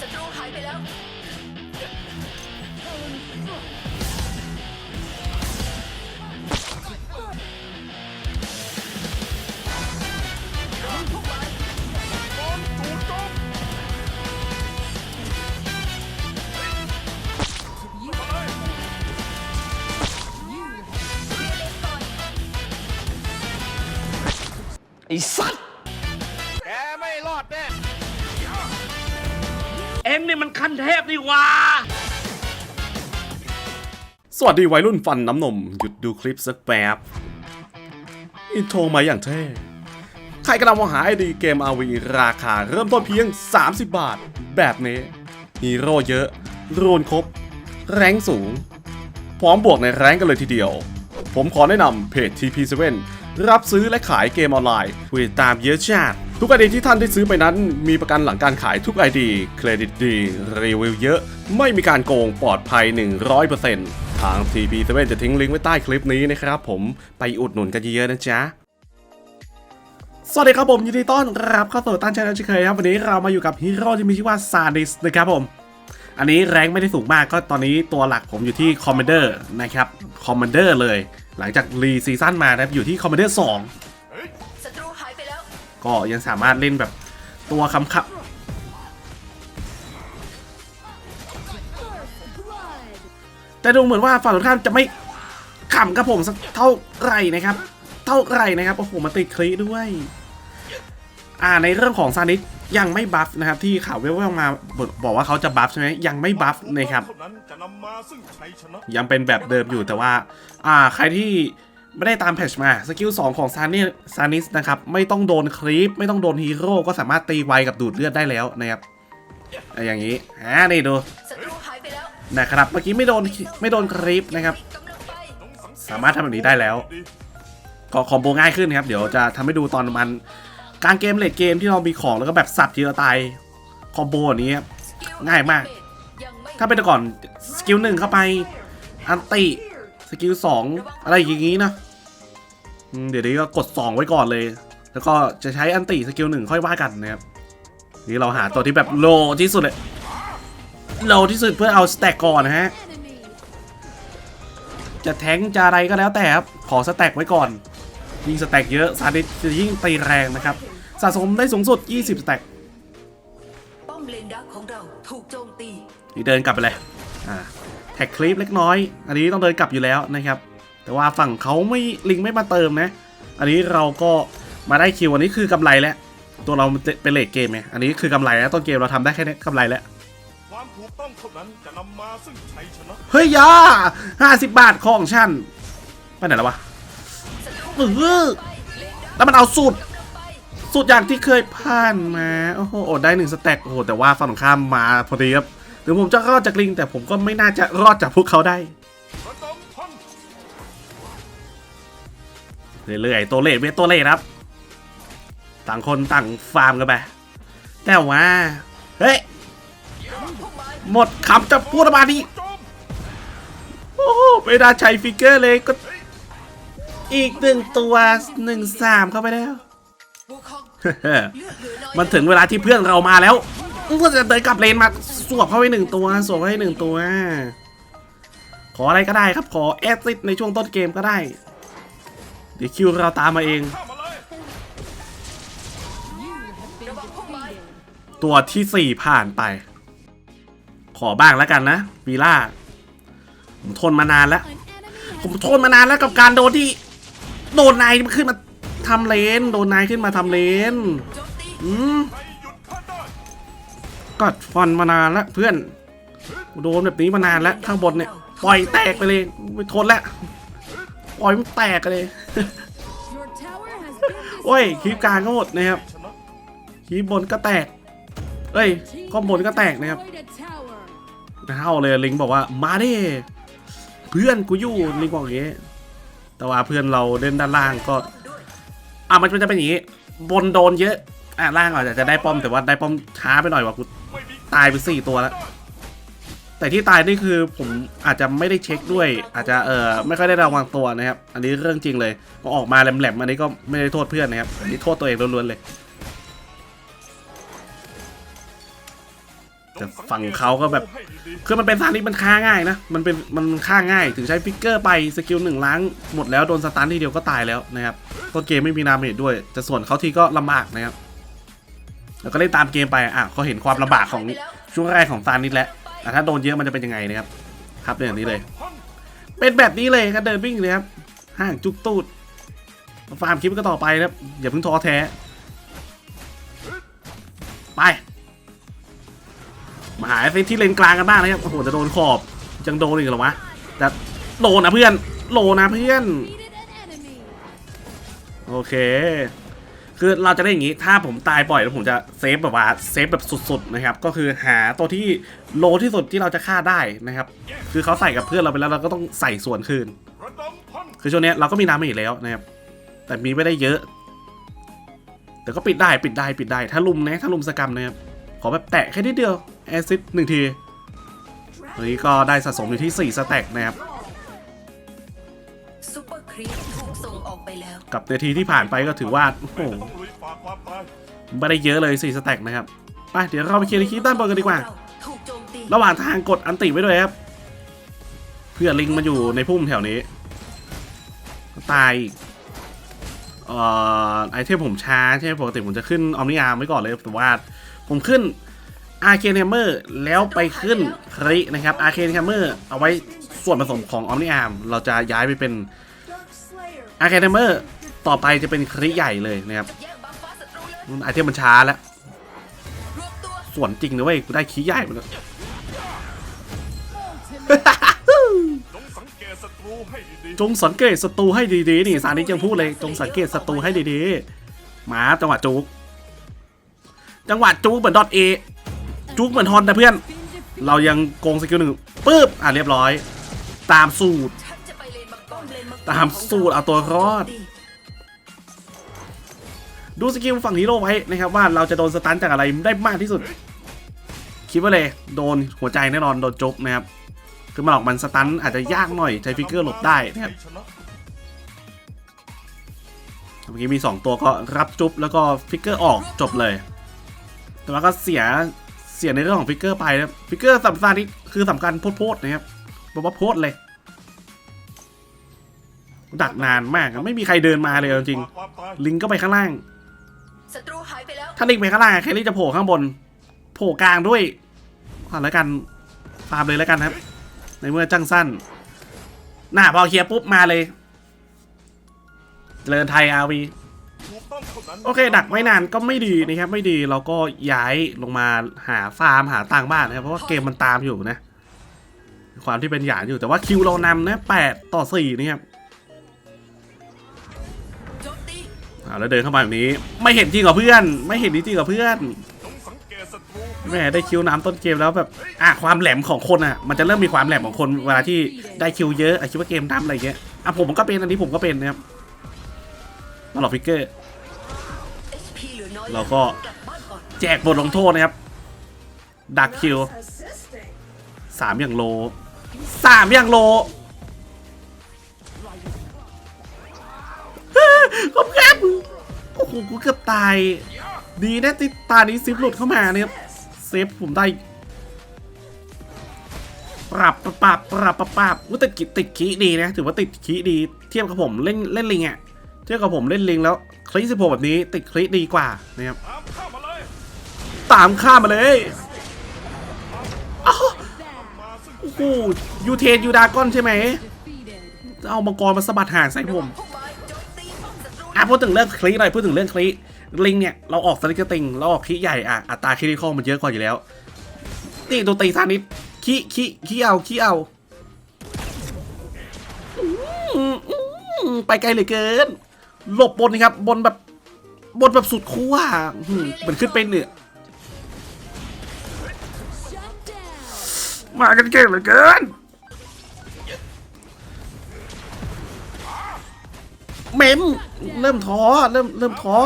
ศัตรูหายไปแล้ว ไอ้สัตว์ แกไม่รอดแน่ อ็งนี่มันขั้นเทพนี่หว่า สวัสดีวัยรุ่นฟันน้ำนม หยุดดูคลิปสักแป๊บ อินโทรมาอย่างเท่ ใครกำลังมองหาไอดีเกม RV ราคาเริ่มต้นเพียง 30 บาท แบบนี้ฮีโร่เยอะ รูนครบ แรงสูง พร้อมบวกในแรงกันเลยทีเดียว ผมขอแนะนำเพจ TP7 รับซื้อและขายเกมออนไลน์ผู้ติดตามเยอะชาติ ทุกไอดีที่ท่านได้ซื้อไปนั้น มีประกันหลังการขายทุกไอดีเครดิตดี รีวิวเยอะ ไม่มีการโกงปลอดภัย 100%ทาง TP7 จะทิ้งลิงก์ไว้ใต้คลิปนี้นะครับผมไปอุดหนุนกันเยอะนะจ๊ะสวัสดีครับผมยินดีต้อนรับเข้าสู่ตั้งใจแล้วเช่นเคยครับวันนี้เรามาอยู่กับฮีโร่ที่มีชื่อว่าซาดิสนะครับผม อันนี้แรงไม่ได้สูงมากก็ตอนนี้ตัวหลักผมอยู่ที่คอมมานเดอร์นะครับคอมมานเดอร์เลย หลังจากรีซีซั่นมานะอยู่ที่คอมมานเดอร์สอง ก็ยังสามารถเล่นแบบตัวคำขับแต่ดูเหมือนว่าฝั่งตรงข้ามจะไม่ขำกับผมสักเท่าไหร่นะครับ เท่าไหร่นะครับโอ้โหมาติดคลีด้วย อ่าในเรื่องของซานิสยังไม่บัฟนะครับ ที่ข่าวเว่วๆมาบอกบอกว่าเขาจะบัฟใช่ไหมยังไม่บัฟนะครับยังเป็นแบบเดิมอยู่แต่ว่า อ่าใครที่ ไม่ได้ตามแพชมาสกิล2ของซานิซานิสนะครับ ไม่ต้องโดนครีป ไม่ต้องโดนฮีโร่ก็สามารถตีไวกับดูดเลือดได้แล้วนะครับอย่างนี้อ่านี่ดูนะครับเมื่อกี้ไม่โดนไม่โดนครีปนะครับ สามารถทำแบบนี้ได้แล้ว ก็คอมโบง่ายขึ้นครับ เดี๋ยวจะทำให้ดูตอนมันกลางเกมเลดเกมที่เรามีของแล้วก็แบบสับทีละตายคอมโบอย่างนี้ง่ายมาก ถ้าเป็นแต่ก่อนสกิลหนึ่งเข้าไปอันติ สกิลสองอะไรอย่างงี้นะอืมเดี๋ยวนี้ก็กด 2 ไว้ก่อนเลย แล้วก็จะใช้อันติสกิลหนึ่งค่อยว่ากันนะครับนี่เราหาตัวที่แบบโลที่สุดเลยโลที่สุดเพื่อเอาสแต็กก่อนนะฮะจะแทงค์จะอะไรก็แล้วแต่ครับขอสแต็กไว้ก่อน ยิ่งสแต็กเยอะซาดิสจะยิ่งตีแรงนะครับ สะสมได้สูงสุด 20 สแต็กป้อมเลนดักของเราถูกโจมตีนี่เดินกลับไปเลยอ่า แท็กคลิปเล็กน้อย อันนี้ต้องเดินกลับอยู่แล้วนะครับ แต่ว่าฝั่งเขาไม่ลิงไม่มาเติมนะ อันนี้เราก็มาได้คิวอันนี้คือกำไรแล้ว ตัวเราเป็นเลทเกมไงอันนี้คือกำไรแล้วต้นเกมเราทำได้แค่นี้กำไรแล้วความถูกต้องเท่านั้นจะนำมาซึ่งชัยชนะเฮ้ยยาห้าสิบบาทของฉันไปไหนแล้ววะศัตรูเออไปเลนดักแล้วมันเอาสูตรกำลังไปสุดอย่างที่เคยผ่านมาโอ้โหอดได้หนึ่งสแต็กโอ้โหแต่ว่าฝั่งตรงข้ามมาพอดีครับ ถึงผมจะรอดจากลิง แต่ผมก็ไม่น่าจะรอดจากพวกเขาได้ เรื่อยๆตัวเลขเวทตัวเลขครับ ต่างคนต่างฟาร์มกันไป แต่ว่า เฮ้ย หมดคำจะพูดมาดีโจมโอ้โหไม่ได้ใช้ฟิกเกอร์เลยก็ อีกหนึ่งตัวหนึ่งสามเข้าไปแล้วมันถึงเวลาที่เพื่อนเรามาแล้วก็จะเดินกลับเลนมา สวบเข้าไปหนึ่งตัว สวบเข้าไปหนึ่งตัว ขออะไรก็ได้ครับ ขอแอดซิดในช่วงต้นเกมก็ได้ เดี๋ยวคิวเราตามมาเอง ตัวที่สี่ผ่านไป ขอบ้างแล้วกันนะวีล่า ผมทนมานานแล้ว ผมทนมานานแล้วกับการโดนที่ โดนนายขึ้นมาทำเลน โดนนายขึ้นมาทำเลน อืม ก็ฟันมานานล้วเพื่อนโดนแบบนี้มานานแล้วข้างบนเนี่ยปล่อยแตกไปเลยไม่ทนแล้วปล่อยมันแตกเลยโอ้ยคลิปกลางก็หมดนะครับคลิปบนก็แตกเอ้ยข้อมบนก็แตกนะครับเท่าเลยลิงบอกว่ามาดิเพื่อนกูอยู่ลิงบอกอย่างงี้แต่ว่าเพื่อนเราเล่นด้านล่างก็อะมันจะเป็นอย่างงี้บนโดนเยอะ อะล่างอาจจะได้ป้อมแต่ว่าได้ป้อมช้าไปหน่อยว่ะกูตายไปสี่ตัวแล้ว แต่ที่ตายนี่คือผมอาจจะไม่ได้เช็คด้วย อาจจะเออไม่ค่อยได้ระวังตัวนะครับ อันนี้เรื่องจริงเลยก็ออกมาแหลมๆอันนี้ก็ไม่ได้โทษเพื่อนนะครับอันนี้โทษตัวเองล้วนๆเลยแต่ฝั่งเขาก็แบบคือมันเป็นซานิมันฆ่าง่ายนะมันเป็นมันฆ่าง่ายถึงใช้ฟิกเกอร์ไปสกิลหนึ่งล้างหมดแล้วโดนสตันทีเดียวก็ตายแล้วนะครับต้นเกมไม่มีนาเมจด้วยแต่ส่วนเขาทีก็ลำบากนะครับ แล้วก็เล่นตามเกมไปอะเขาเห็นความลำบากของช่วงแรกของซานิสแล้วอ่ถ้าโดนเยอะมันจะเป็นยังไงนะครับ ครับเป็นอย่างนี้เลย เป็นแบบนี้เลยก็เดินวิ่งเลยครับห่างจุกตูดฟาร์มคลิปก็ต่อไปนะครับอย่าเพิ่งท้อแท้ ไปมาหาไอ้ที่เลนกลางกันบ้างนะครับโอ้โหจะโดนขอบยังโดนอีกเหรอวะแต่โดนนะเพื่อนโลนะเพื่อน โอเค คือเราจะได้อย่างนี้ ถ้าผมตายบ่อยแล้วผมจะเซฟแบบว่าเซฟแบบสุดๆนะครับ ก็คือหาตัวที่โลที่สุดที่เราจะฆ่าได้นะครับ คือเขาใส่กับเพื่อนเราไปแล้วเราก็ต้องใส่ส่วนคืน คือช่วงนี้เราก็มีน้ำมาอีกแล้วนะครับ แต่มีไม่ได้เยอะ แต่ก็ปิดได้ปิดได้ปิดได้ ถ้าลุมนะถ้าลุมสกรรมนะครับ ขอแบบแตะแค่นิดเดียวแอซิดหนึ่งทีวันนี้ก็ได้สะสมอยู่ที่ 4 สแต็กนะครับ ซูเปอร์ครีปถูกส่งออกไปแล้ว กับนาทีที่ผ่านไปก็ถือว่าโอ้โหไม่ต้องลุยฝากความตายไม่ได้เยอะเลย4สแต็กนะครับไปเดี๋ยวเราไปเคลียร์ในคลิปด้านบนกันดีกว่า ถูกโจมตีระหว่างทางกดอันติไว้ด้วยครับ เพื่อลิงมาอยู่ในพุ่มแถวนี้ ตายอีกเอ่อไอเทมผมช้าใช่ไหมปกติผมจะขึ้นออมนิอาร์ไว้ก่อนเลยแต่ว่าผมขึ้นอาร์เคนแฮมเมอร์แล้วไปขึ้นครินะครับอาร์เคนแฮมเมอร์เอาไว้ ส่วนผสมของออมนิอาร์เราจะย้ายไปเป็นอาร์เคนแฮมเมอร์ต่อไปจะเป็นคริใหญ่เลยนะครับแยกบัฟฟ้าศัตรูเลยไอเทมมันช้าแล้วรวมตัวส่วนจริงนะเว้ยกูได้คีย์ใหญ่มาแล้วจงสังเกตศัตรูให้ดีจงสังเกตศัตรูให้ดีๆนี่สารนี้ยังพูดเลย จงสังเกตศัตรูให้ดีๆหมาจังหวะจุกจังหวะจุกเหมือนดอทเอจุกเหมือนฮอนนะเพื่อน Been defeated. เรายังโกงสกิลหนึ่งปึ๊บอะเรียบร้อย ตามสูตรฉันจะไปเลนมังกรเลนมังกรตามสูตรเอาตัวรอด ดูสกิลฝั่งฮีโร่ไว้นะครับว่าเราจะโดนสตันจากอะไรได้มากที่สุด คิดว่าเลยโดนหัวใจแน่นอนโดนจุกนะครับ คือมันออกมันสตันอาจจะยากหน่อยใช้ฟิกเกอร์หลบได้นะครับชนะเมื่อกี้มี 2 ตัวก็รับจุ๊บแล้วก็ฟิกเกอร์ออกจบเลย แต่ว่าก็เสียเสียในเรื่องของฟิกเกอร์ไปนะฟิกเกอร์สำคัญที่คือสำคัญโพดๆนะครับ บอกว่าโพดเลย ดักนานมากอะไม่มีใครเดินมาเลยเอาจริงฝากความตายลิงก็ไปข้างล่าง ศัตรูหายไปแล้ว ถ้าลิงไปข้างล่างอะแคลรี่จะโผล่ข้างบน โผล่กลางด้วยอะแล้วกันฟาร์มเลยแล้วกันครับ ในเมื่อจังสั้น หน้าพอเคลียร์ปุ๊บมาเลยเจริญไทยอาวีถูกต้องเท่านั้นโอเค ดักไว้นานก็ไม่ดีนะครับ ไม่ดีเราก็ย้ายลงมาหาฟาร์มหาต่างบ้านนะครับเพราะว่าเกมมันตามอยู่นะ ความที่เป็นหยานอยู่แต่ว่าคิวเรานำนะ8ต่อ4นะครับแล้วเดินเข้ามาแบบนี้ ไม่เห็นจริงเหรอเพื่อน ไม่เห็นจริงเหรอเพื่อนแหมได้คิวน้ำต้นเกมแล้วแบบอะความแหลมของคนอะมันจะเริ่มมีความแหลมของคนเวลาที่ได้คิวเยอะอะคิดว่าเกมทำอะไรเงี้ยอะผมก็เป็นอันนี้ผมก็เป็นนะครับมาหลอกฟิกเกอร์เราก็แจกบทลงโทษนะครับดักคิว สามอย่างโลสามอย่างโลขอบครับโอ้โหกูเกือบตาย ดีนะที่ตานี้ซิฟหลุดเข้ามาเนี่ยเซฟผมได้ปรับปรับปรับปรับปรับปรับอุ๊ยแต่กิติดคีดีนะ ถือว่าติดคีดี เทียบกับผมเล่นเล่นลิงอะเทียบกับผมเล่นลิงแล้วคลิสิบหกแบบนี้ ติดคลิดีกว่านะครับตามข้ามาเลย โอ้โหยูเทนยูดากอนใช่ไหม Defeated. เอามังกรมาสะบัดหางใส่ผมอะพูดถึงเรื่องคลิหน่อยพูดถึงเรื่องคลิลิงเนี่ยเราออกสลิกติงเราออกคลิใหญ่อะอัตราคลิคอมันเยอะกว่าอยู่แล้วนี่ตัวตีซานิดขี้ขี้ขี้เอาขี้เอาไปไกลเหลือเกิน หลบบนนี่ครับ บนแบบ บนแบบสุดขั้วอืมมันขึ้นไปเหนือ มากันเก่งเหลือเกินเมมเริ่มท้อเริ่มเริ่มท้อ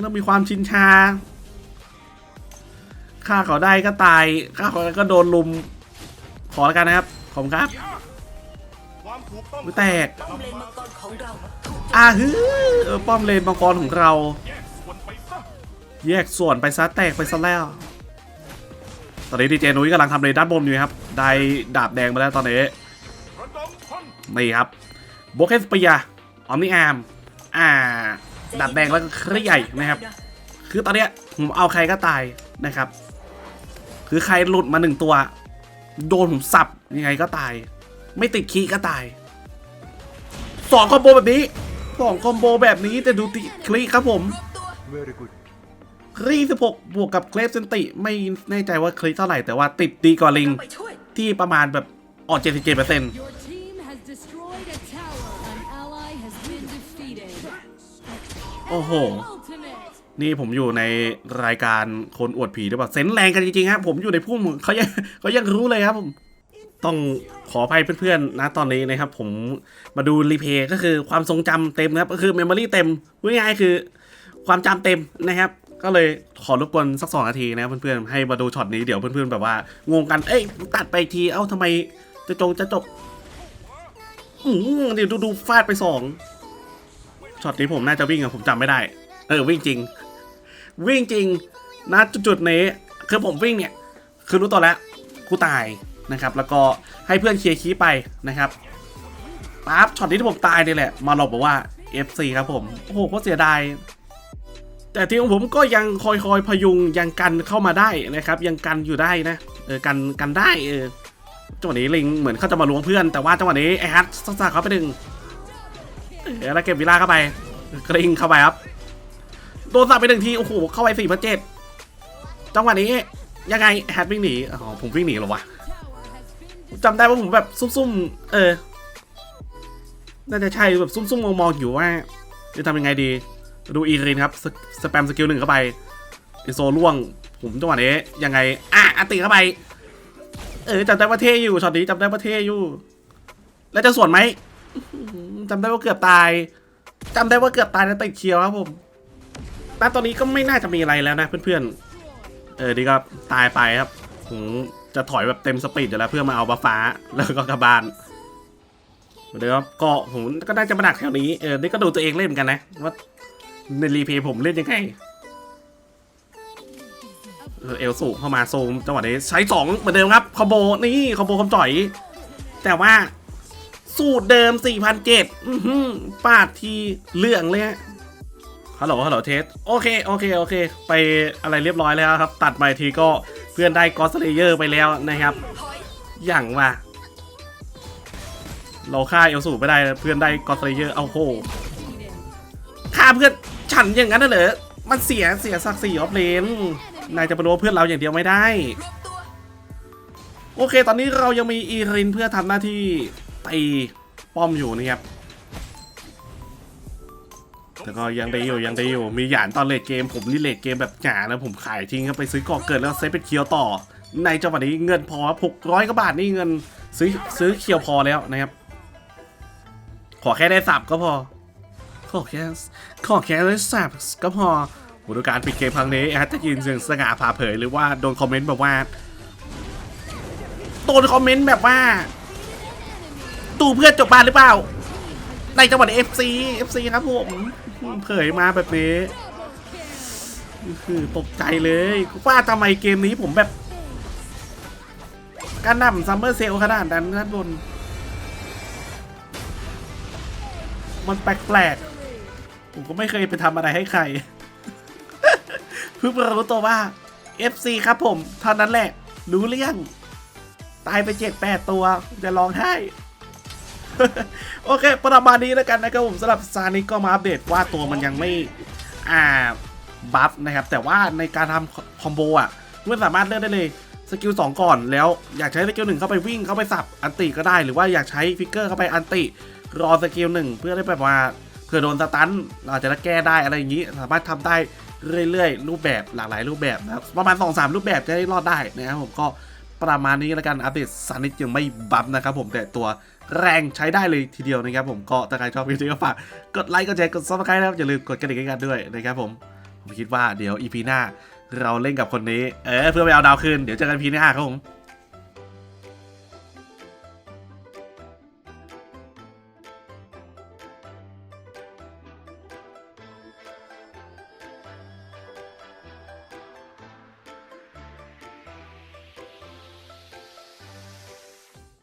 เริ่มมีความชินชาฆ่าเขาได้ก็ตายฆ่าเขาได้ก็โดนลุม ขอแล้วกันนะครับ ขอบคุณครับมถูกต้องไม่แตกอมเลนมังกรของเราฮือป้อมเลนมังกรของเรา แยกส่วนไปซะแตกไปซะแล้ว ตอนนี้ดีเจนุ้ยกำลังทำเลนด้านบนอยู่ครับ ได้ดาบแดงมาแล้วตอนนี้ นี่ครับโบเกสเปียออมนิแอมอ่า ดาบแดงแล้วก็เครี่องใหญ่นะครับ คือตอนเนี้ยผมเอาใครก็ตายนะครับ คือใครหลุดมาหนึ่งตัว โดนผมสับยังไงก็ตาย ไม่ติดคีก็ตายสองคอมโบแบบนี้สองคอมโบแบบนี้แต่ดูติดคลีครับผมรวมตัว คลีสิบหกบวกกับเคลฟเซนติ ไม่แน่ใจว่าคลีเท่าไหร่แต่ว่าติดดีกว่าลิงไปช่วยที่ประมาณแบบออกเจ็ดสิบเจ็ดเปอร์เซ็นต์ Your team has destroyed a tower. An ally has been defeated. โอ้โห Ultimate. นี่ผมอยู่ในรายการคนอวดผีหรือเปล่าเซนส์แรงกันจริงๆครับผมอยู่ในพุ่มเขายังเขายังรู้เลยครับผมต้องขออภัยเพื่อนๆนะตอนนี้นะครับ ผมมาดูรีเพย์ก็คือความทรงจำเต็มนะครับ ก็คือเมมโมรี่เต็มพูดง่ายๆคือความจำเต็มนะครับ ก็เลยขอรบกวนสักสองนาทีนะเพื่อนๆให้มาดูช็อตนี้เดี๋ยวเพื่อนๆแบบว่างงกันเอ้ยตัดไปทีเอ้าทำไมจะจงจะจบอืมเดี๋ยวดูดูฟาดไปสองช็อตนี้ผมน่าจะวิ่งอะผมจำไม่ได้ เออวิ่งจริง วิ่งจริงนะจุดๆนี้คือผมวิ่งเนี่ยคือรู้ตัวแล้วกูตายนะครับ แล้วก็ให้เพื่อนเคลียร์คีไปนะครับปั๊บช็อตนี้ที่ผมตายนี่แหละ มาหลบบอกว่า FC ครับผม โอ้โหก็เสียดาย แต่ทีมของผมก็ยังคอยคอยๆพยุงยังกันเข้ามาได้นะครับ ยังกันอยู่ได้นะเออกันกันได้เออจังหวะนี้ลิงเหมือนเขาจะมาล้วงเพื่อน แต่ว่าจังหวะนี้ไอฮัทสักๆเขาไปหนึ่งเออแล้วเก็บวิล่าเข้าไปกริงเข้าไปครับโดนสับไปหนึ่งทีโอ้โหเข้าไปสี่พันเจ็ดจังหวะนี้ยังไงแฮตวิ่งหนีอ๋อผมวิ่งหนีหรอวะจำได้ว่าผมแบบซุ่มๆเออน่าจะใช่แบบซุ่มๆมองๆอยู่ว่าจะทำยังไงดี ดูอีรินครับสสแปมสกิลหนึ่งเข้าไปไอโซล่วง ผมจังหวะนี้ยังไง อะอติเข้าไป เออจำได้ว่าเท่อยู่ช็อตนี้จำได้ว่าเท่อยู่ แล้วจะสวนไหมจำได้ว่าเกือบตายจำได้ว่าเกือบตายแล้วติดเคียวครับผมแต่ตอนนี้ก็ไม่น่าจะมีอะไรแล้วนะเพื่อนๆ เออนี่ก็ตายไปครับผมจะถอยแบบเต็มสปีดอยู่แล้วเพื่อมาเอาบัฟฟ้าแล้วก็กลับานเดี๋ยวก็ผมก็น่าจะมาดักแถวนี้ เออ นี่ก็ดูตัวเองเล่นเหมือนกันนะว่า ในรีเพย์ผมเล่นยังไงเอลสูเข้ามาโซมจังหวะนี้ใช้สองเหมือนเดิมครับคอมโบนี่คอมโบคอมจ่อย แต่ว่าสูตรเดิม4,007อื้อหือปาดทีเหลืองเลยฮะฮัลโหลฮัลโหลเทสโอเคโอเคโอเค ไปอะไรเรียบร้อยแล้วครับ ตัดมาอีกทีก็เพื่อนได้กอสเลเยอร์ไปแล้วนะครับ อย่างว่า เราฆ่าเอลสูไม่ได้เพื่อนได้กอสเลเยอร์เอาโหฆ่าเพื่อน ฉันอย่างนั้นน่ะเหรอ มันเสียเสียศักดิ์ศรีออฟเลน นายจะไปรู้ว่าเพื่อนเราอย่างเดียวไม่ได้ โอเค ตอนนี้เรายังมีอีรินเพื่อทำหน้าที่ตีป้อมอยู่นะครับแต่ก็ยังได้อยู่ยังได้อยู่ มีหยานตอนเลดเกม ผมนี่เลดเกมแบบหยานะผมขายทิ้งครับไปซื้อกอเกิดแล้วเซฟเป็นเคียวต่อ ในจังหวะนี้เงินพอหกร้อยกว่าบาทนี่เงินซื้อซื้อเคียวพอแล้วนะครับ ขอแค่ได้สับก็พอ ขอแค่ขอแค่ได้สับก็พอโหดูการปิดเกมครั้งนี้อาจะยินเสียงสง่าผ่าเผยหรือว่าโดนคอมเมนต์แบบว่าโดนคอมเมนต์แบบว่า ตูเพื่อนจบบ้านหรือเปล่า ในจังหวัด FC FC ครับผมเผยมาแบบนี้คือตกใจเลยว่าทำไมเกมนี้ผมแบบกรนำซัมเมอร์เซลขนาดนั้นด้านบน มันแปลกๆ ผมก็ไม่เคยไปทำอะไรให้ใคร เพิ่งมารู้ตัวว่า FC ครับผมเท่านั้นแหละ รู้เรื่อง ตายไปเจ็ดแปดตัวจะร้องไห้โอเค ประมาณนี้แล้วกันนะครับผมสำหรับซานิก็มาอัปเดตว่าตัวมันยังไม่อ่าบัฟนะครับ แต่ว่าในการทำคอมโบอะมันสามารถเลือกได้เลยสกิล2 ก่อนแล้วอยากใช้สกิลหนึ่งเข้าไปวิ่งเข้าไปสับอันติก็ได้ หรือว่าอยากใช้ฟิกเกอร์เข้าไปอันติรอสกิลหนึ่งเพื่อได้แบบว่า ผื่อโดนสตันเราอาจจะแก้ได้อะไรอย่างนี้ สามารถทำได้เรื่อยๆ รูปแบบหลากหลายรูปแบบนะครับประมาณ2อสรูปแบบจะได้รอดได้นะครับผมก็ประมาณนี้แล้วกันอัปเดตซันนิดยังไม่บัฟนะครับผมแต่ตัวแรงใช้ได้เลยทีเดียวนะครับผมก็ถ้าใครชอบวิดีโอก็ฝากกดไลค์กดแชร์กดซับสไครต์นะครับอย่าลืมกดกระดิ่งกันด้วยนะครับผมผมคิดว่าเดี๋ยวอีพีหน้าเราเล่นกับคนนี้เออเพื่อไปเอาดาวคืนเดี๋ยวเจอกันพีหน้าครับผม